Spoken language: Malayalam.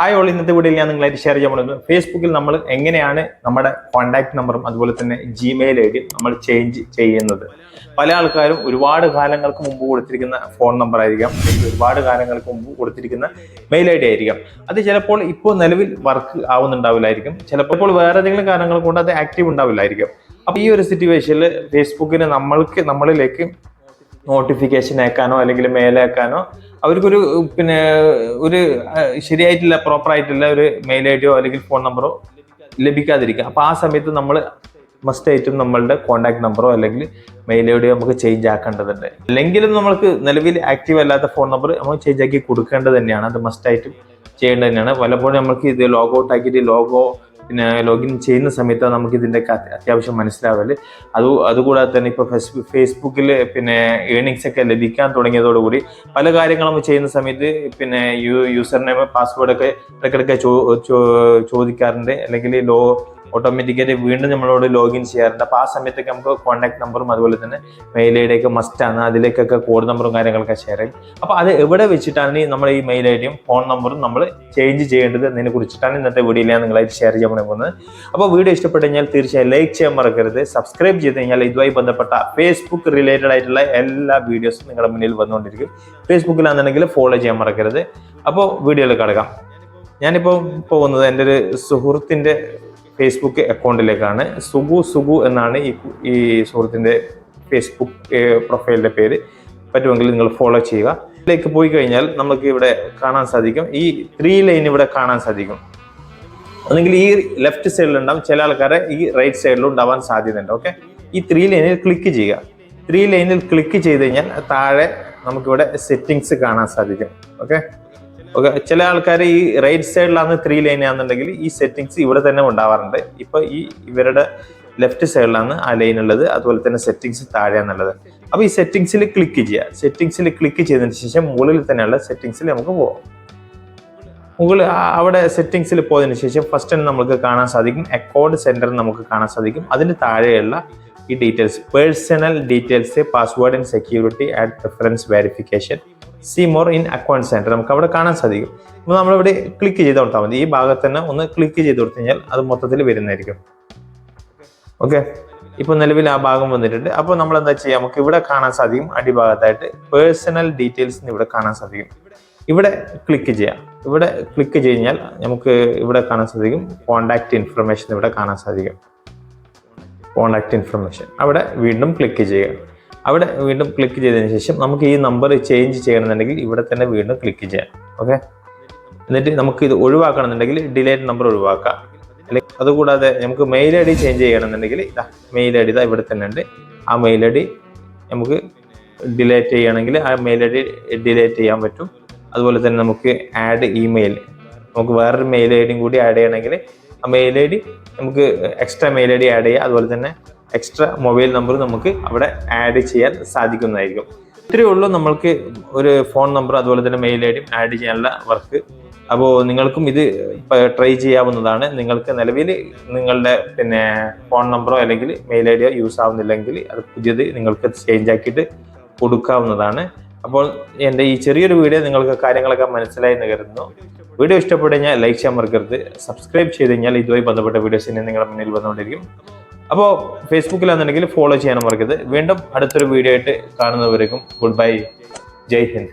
ഹായ് ഓൾ ഇന്നത്തെ വീഡിയോയിൽ ഞാൻ നിങ്ങളായിട്ട് ഷെയർ ചെയ്യാൻ പോകുന്നത് ഫേസ്ബുക്കിൽ നമ്മൾ എങ്ങനെയാണ് നമ്മുടെ കോൺടാക്ട് നമ്പറും അതുപോലെ തന്നെ ജിമെയിൽ ഐ ഡിയും നമ്മൾ ചേഞ്ച് ചെയ്യുന്നത്. പല ആൾക്കാരും ഒരുപാട് കാലങ്ങൾക്ക് മുമ്പ് കൊടുത്തിരിക്കുന്ന ഫോൺ നമ്പർ ആയിരിക്കാം. അല്ലെങ്കിൽ ഒരുപാട് കാലങ്ങൾക്ക് മുമ്പ് കൊടുത്തിരിക്കുന്ന മെയിൽ ഐ ഡി ആയിരിക്കാം. അത് ചിലപ്പോൾ ഇപ്പോൾ നിലവിൽ വർക്ക് ആവുന്നുണ്ടാവില്ലായിരിക്കും. ചിലപ്പോൾ വേറെ ഏതെങ്കിലും കാരണങ്ങൾ കൊണ്ട് അത് ആക്റ്റീവ് ഉണ്ടാവില്ലായിരിക്കും. അപ്പോൾ ഈ ഒരു സിറ്റുവേഷനിൽ ഫേസ്ബുക്കിന് നമ്മൾക്ക് നമ്മളിലേക്ക് നോട്ടിഫിക്കേഷൻ അയക്കാനോ അല്ലെങ്കിൽ മെയിൽ അയക്കാനോ അവർക്കൊരു പിന്നെ ഒരു ശരിയായിട്ടില്ല പ്രോപ്പർ ആയിട്ടില്ല ഒരു മെയിൽ ഐ ഡിയോ അല്ലെങ്കിൽ ഫോൺ നമ്പറോ ലഭിക്കാതിരിക്കുക അപ്പോൾ ആ സമയത്ത് നമ്മൾ മസ്റ്റ് ആയിട്ടും നമ്മളുടെ കോൺടാക്ട് നമ്പറോ അല്ലെങ്കിൽ മെയിൽ ഐ ഡിയോ നമുക്ക് ചേഞ്ച് ആക്കേണ്ടതുണ്ട്. അല്ലെങ്കിലും നമ്മൾക്ക് നിലവിൽ ആക്റ്റീവ് അല്ലാത്ത ഫോൺ നമ്പർ നമ്മൾ ചേഞ്ച് ആക്കി കൊടുക്കേണ്ടത് തന്നെയാണ്. അത് മസ്റ്റ് ആയിട്ടും ചെയ്യേണ്ടത് തന്നെയാണ്. പലപ്പോഴും നമുക്ക് ഇത് ലോഗോ ഔട്ട് ആക്കിയിട്ട് ലോഗോ പിന്നെ ലോഗിൻ ചെയ്യുന്ന സമയത്ത് നമുക്ക് ഇതിന്റെ അത്യാവശ്യം മനസ്സിലാവൽ. അത് അതുകൂടാതെ തന്നെ ഇപ്പോൾ ഫേസ്ബുക്ക് ഫേസ്ബുക്കിൽ പിന്നെ ഏണിങ്സ് ഒക്കെ ലഭിക്കാൻ തുടങ്ങിയതോടുകൂടി പല കാര്യങ്ങളും ചെയ്യുന്ന സമയത്ത് പിന്നെ യൂസർ നെയിം പാസ്വേഡൊക്കെ ഇടയ്ക്കിടയ്ക്ക് ചോ- ചോദിക്കാറുണ്ട്. അല്ലെങ്കിൽ ലോ ഓട്ടോമാറ്റിക്കായിട്ട് വീണ്ടും നമ്മളോട് ലോഗിൻ ചെയ്യാറുണ്ട്. അപ്പോൾ ആ സമയത്തൊക്കെ നമുക്ക് കോൺടാക്ട് നമ്പറും അതുപോലെ തന്നെ മെയിൽ ഐ ഡി ഒക്കെ മസ്റ്റാണ് അതിലേക്കൊക്കെ കോഡ് നമ്പറും കാര്യങ്ങളൊക്കെ ഷെയർ ചെയ്യും. അപ്പോൾ അത് എവിടെ വെച്ചിട്ടാണ് നമ്മൾ ഈ മെയിൽ ഐ ഡിയും ഫോൺ നമ്പറും നമ്മൾ ചേഞ്ച് ചെയ്യേണ്ടത് എന്നതിനെ കുറിച്ചിട്ടാണ് ഇന്നത്തെ വീഡിയോയിൽ ഞാൻ നിങ്ങളായിട്ട് ഷെയർ ചെയ്യാൻ പോകുന്നത്. അപ്പോൾ വീഡിയോ ഇഷ്ടപ്പെട്ടു കഴിഞ്ഞാൽ തീർച്ചയായും ലൈക്ക് ചെയ്യാൻ മറക്കരുത്. സബ്സ്ക്രൈബ് ചെയ്ത് കഴിഞ്ഞാൽ ഇതുമായി ബന്ധപ്പെട്ട ഫേസ്ബുക്ക് റിലേറ്റഡ് ആയിട്ടുള്ള എല്ലാ വീഡിയോസും നിങ്ങളുടെ മുന്നിൽ വന്നുകൊണ്ടിരിക്കും. ഫേസ്ബുക്കിലാണെന്നുണ്ടെങ്കിൽ ഫോളോ ചെയ്യാൻ മറക്കരുത്. അപ്പോൾ വീഡിയോയിൽ കിടക്കാം. ഞാനിപ്പോൾ പോകുന്നത് എന്റെ ഒരു സുഹൃത്തിന്റെ ഫേസ്ബുക്ക് അക്കൗണ്ടിലേക്കാണ് സുഗു സുഗു എന്നാണ് ഈ ഈ സുഹൃത്തിന്റെ ഫേസ്ബുക്ക് പ്രൊഫൈലിന്റെ പേര്. പറ്റുമെങ്കിൽ നിങ്ങൾ ഫോളോ ചെയ്യുക. ഇതിലേക്ക് പോയി കഴിഞ്ഞാൽ നമുക്ക് ഇവിടെ കാണാൻ സാധിക്കും. ഈ ത്രീ ലൈൻ ഇവിടെ കാണാൻ സാധിക്കും. അല്ലെങ്കിൽ ഈ ലെഫ്റ്റ് സൈഡിൽ ഉണ്ടാവും. ചില ആൾക്കാരെ ഈ റൈറ്റ് സൈഡിലും ഉണ്ടാവാൻ സാധ്യതയുണ്ട്. ഓക്കെ ഈ ത്രീ ലൈനിൽ ക്ലിക്ക് ചെയ്യുക. ത്രീ ലൈനിൽ ക്ലിക്ക് ചെയ്ത് കഴിഞ്ഞാൽ താഴെ നമുക്കിവിടെ സെറ്റിങ്സ് കാണാൻ സാധിക്കും. ഓക്കെ ചില ആൾക്കാർ ഈ റൈറ്റ് സൈഡിലാണ് ത്രീ ലൈൻ ആണെന്നുണ്ടെങ്കിൽ ഈ സെറ്റിങ്സ് ഇവിടെ തന്നെ ഉണ്ടാവാറുണ്ട്. ഇപ്പൊ ഈ ഇവരുടെ ലെഫ്റ്റ് സൈഡിലാണ് ആ ലൈൻ ഉള്ളത്. അതുപോലെ തന്നെ സെറ്റിങ്സ് താഴെയാണുള്ളത് അപ്പൊ ഈ സെറ്റിങ്സിൽ ക്ലിക്ക് ചെയ്യുക സെറ്റിങ്സിൽ ക്ലിക്ക് ചെയ്തതിന് ശേഷം മുകളിൽ തന്നെയുള്ള സെറ്റിങ്സിൽ നമുക്ക് പോകാം മുകളിൽ അവിടെ സെറ്റിങ്സിൽ പോയതിനു ശേഷം ഫസ്റ്റ് തന്നെ നമുക്ക് കാണാൻ സാധിക്കും. അക്കൗണ്ട് സെന്റർ നമുക്ക് കാണാൻ സാധിക്കും. അതിന് താഴെയുള്ള ഈ details personal details password and security and preference verification see more in account centre നമുക്ക് അവിടെ കാണാൻ സാധിക്കും. അപ്പോൾ നമ്മളിവിടെ ക്ലിക്ക് ചെയ്ത് കൊടുത്താൽ മതി. ഈ ഭാഗത്ത് തന്നെ ഒന്ന് ക്ലിക്ക് ചെയ്ത് കൊടുത്തു കഴിഞ്ഞാൽ അത് മൊത്തത്തിൽ വരുന്നതായിരിക്കും. ഓക്കെ ഇപ്പോൾ നിലവിൽ ആ ഭാഗം വന്നിട്ടുണ്ട്. അപ്പോൾ നമ്മൾ എന്താ ചെയ്യുക നമുക്ക് ഇവിടെ കാണാൻ സാധിക്കും. അടിഭാഗത്തായിട്ട് പേഴ്സണൽ ഡീറ്റെയിൽസ് ഇവിടെ കാണാൻ സാധിക്കും. ഇവിടെ ക്ലിക്ക് ചെയ്യാം. ഇവിടെ ക്ലിക്ക് കഴിഞ്ഞാൽ നമുക്ക് ഇവിടെ കാണാൻ സാധിക്കും. കോണ്ടാക്ട് ഇൻഫർമേഷൻ ഇവിടെ കാണാൻ സാധിക്കും. കോണ്ടാക്ട് ഇൻഫർമേഷൻ അവിടെ വീണ്ടും ക്ലിക്ക് ചെയ്യുക. അവിടെ വീണ്ടും ക്ലിക്ക് ചെയ്തതിന് ശേഷം നമുക്ക് ഈ നമ്പർ ചേഞ്ച് ചെയ്യണമെന്നുണ്ടെങ്കിൽ ഇവിടെ തന്നെ വീണ്ടും ക്ലിക്ക് ചെയ്യാം. ഓക്കെ എന്നിട്ട് നമുക്ക് ഇത് ഒഴിവാക്കണമെന്നുണ്ടെങ്കിൽ ഡിലേറ്റ് നമ്പർ ഒഴിവാക്കാം. അല്ലെങ്കിൽ അതുകൂടാതെ നമുക്ക് മെയിൽ ഐ ഡി ചേഞ്ച് ചെയ്യണമെന്നുണ്ടെങ്കിൽ ഇതാ മെയിൽ ഐ ഡി ഇതാ ഇവിടെ തന്നെ ഉണ്ട്. ആ മെയിൽ ഐ ഡി നമുക്ക് ഡിലേറ്റ് ചെയ്യണമെങ്കിൽ ആ മെയിൽ ഐ ഡി ഡിലേറ്റ് ചെയ്യാൻ പറ്റും. അതുപോലെ തന്നെ നമുക്ക് ആഡ് ഇമെയിൽ നമുക്ക് വേറൊരു മെയിൽ ഐ ഡിയും കൂടി ആഡ് ചെയ്യണമെങ്കിൽ ആ മെയിൽ ഐ ഡി നമുക്ക് എക്സ്ട്രാ മെയിൽ ഐ ഡി ആഡ് ചെയ്യുക അതുപോലെ തന്നെ എക്സ്ട്രാ മൊബൈൽ നമ്പർ നമുക്ക് അവിടെ ആഡ് ചെയ്യാൻ സാധിക്കുന്നതായിരിക്കും. ഇത്രയേ ഉള്ളൂ നമ്മൾക്ക് ഒരു ഫോൺ നമ്പർ അതുപോലെ തന്നെ മെയിൽ ഐ ആഡ് ചെയ്യാനുള്ള വർക്ക്. അപ്പോൾ നിങ്ങൾക്കും ഇത് ട്രൈ ചെയ്യാവുന്നതാണ്. നിങ്ങൾക്ക് നിലവിൽ നിങ്ങളുടെ പിന്നെ ഫോൺ നമ്പറോ അല്ലെങ്കിൽ മെയിൽ ഐ യൂസ് ആവുന്നില്ലെങ്കിൽ അത് പുതിയത് നിങ്ങൾക്ക് ചേഞ്ച് ആക്കിയിട്ട് കൊടുക്കാവുന്നതാണ്. അപ്പോൾ എന്റെ ഈ ചെറിയൊരു വീഡിയോ നിങ്ങൾക്ക് കാര്യങ്ങളൊക്കെ മനസ്സിലായി എന്ന് കരുതുന്നു. വീഡിയോ ഇഷ്ടപ്പെട്ടു കഴിഞ്ഞാൽ ലൈക്ക് ചെയ്യാൻ മറക്കരുത്. സബ്സ്ക്രൈബ് ചെയ്ത് കഴിഞ്ഞാൽ ഇതുമായി ബന്ധപ്പെട്ട വീഡിയോസ് ഇനി നിങ്ങളുടെ മുന്നിൽ വന്നുകൊണ്ടിരിക്കും. അപ്പോൾ ഫേസ്ബുക്കിലാണെന്നുണ്ടെങ്കിൽ ഫോളോ ചെയ്യാൻ മറക്കരുത്. വീണ്ടും അടുത്തൊരു വീഡിയോ ആയിട്ട് കാണുന്നവരേക്കും ഗുഡ് ബൈ ജയ് ഹിന്ദ്.